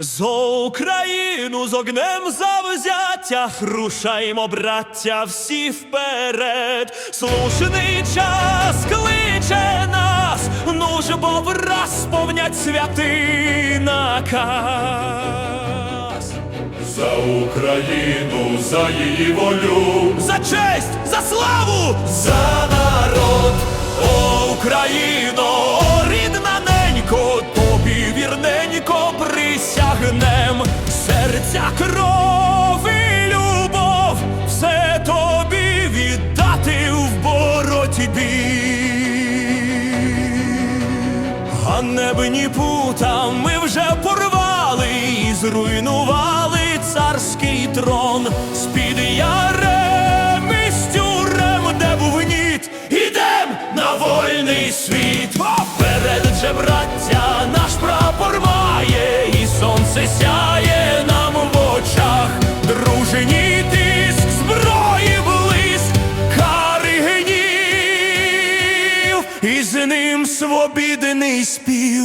За Україну з огнем завзяття, рушаймо, браття, всі вперед. Слушний час кличе нас, ну ж бо враз сповнять святий наказ. За Україну, за її волю, За честь, за славу, за присягнем, серця кров і любов, все тобі віддати в боротьбі. Ганебні пута ми вже порвали і зруйнували царський трон з-під ярем і з тюрем, де був гніт, ідем на вольний світ. Вперед же, браття, сонце сяє нам в очах. дружині тиск, зброї блиск, кари гнів, і з ним свобідний спів.